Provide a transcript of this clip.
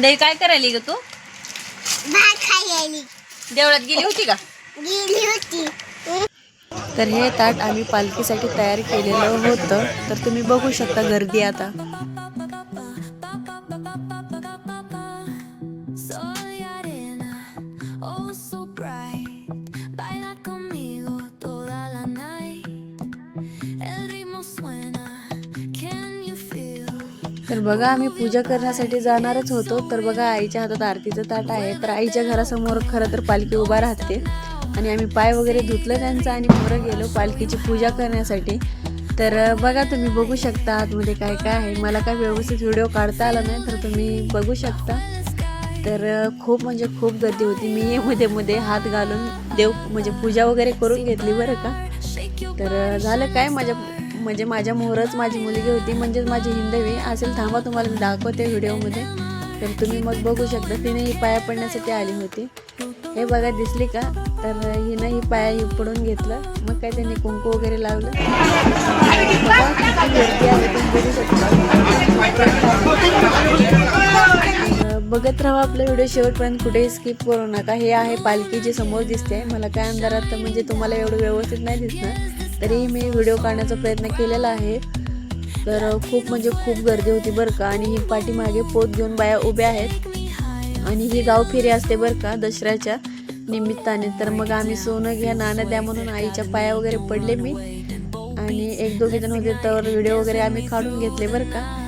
दही काय करायली ग तू? भात खायली. देवळात गेली होती का? गेली होती. तर हे ताट आम्ही पालखीसाठी तयार केलेलं होतं. तर तुम्ही बघू शकता गर्दी आता. तर बघा आम्ही पूजा करण्यासाठी जाणारच होतो. तर बघा आईच्या हातात आरतीचं ताट आहे. तर आईच्या घरासमोर खरं तर पालखी उभा राहते. आणि आम्ही पाय वगैरे धुतलं त्यांचं आणि मोरं गेलो पालखीची पूजा करण्यासाठी. तर बघा तुम्ही बघू शकता आतमध्ये काय काय आहे. मला काय व्यवस्थित व्हिडिओ काढता आला नाही तर तुम्ही बघू शकता. तर खूप म्हणजे खूप गर्दी होती. मी मध्ये मध्ये हात घालून देव म्हणजे पूजा वगैरे करून घेतली बरं का. तर झालं काय माझ्या म्हणजे माझ्या मोहरच माझी मुलगी होती म्हणजेच माझी हिंदवी असेल थांबा तुम्हाला मी दाखवते व्हिडिओमध्ये. तर तुम्ही मग बघू शकता तिने ही पाया पडण्यासाठी आली होती. हे बघा दिसली का? तर हिनं ही पाया ही पडून घेतलं. मग काय त्यांनी कुंकू वगैरे लावलं. बघत राहा आपला व्हिडिओ शेवटपर्यंत कुठेही स्किप करू नका. हे आहे पालखी जी समोर दिसते. मला काय अंधारात म्हणजे तुम्हाला एवढं व्यवस्थित नाही दिसणार. तरीही मी व्हिडिओ काढण्याचा प्रयत्न केलेला आहे. तर खूप म्हणजे खूप गर्दी होती बरं का. आणि ही पाठीमागे पोत घेऊन बाया उभ्या आहेत. आणि ही गाव फेरी असते बरं का दसऱ्याच्या निमित्ताने. तर मग आम्ही सोनं घ्या नाणं द्या म्हणून आईच्या पाया वगैरे पडले मी. आणि एक दोघे जण होते तर व्हिडिओ वगैरे आम्ही काढून घेतले बरं का.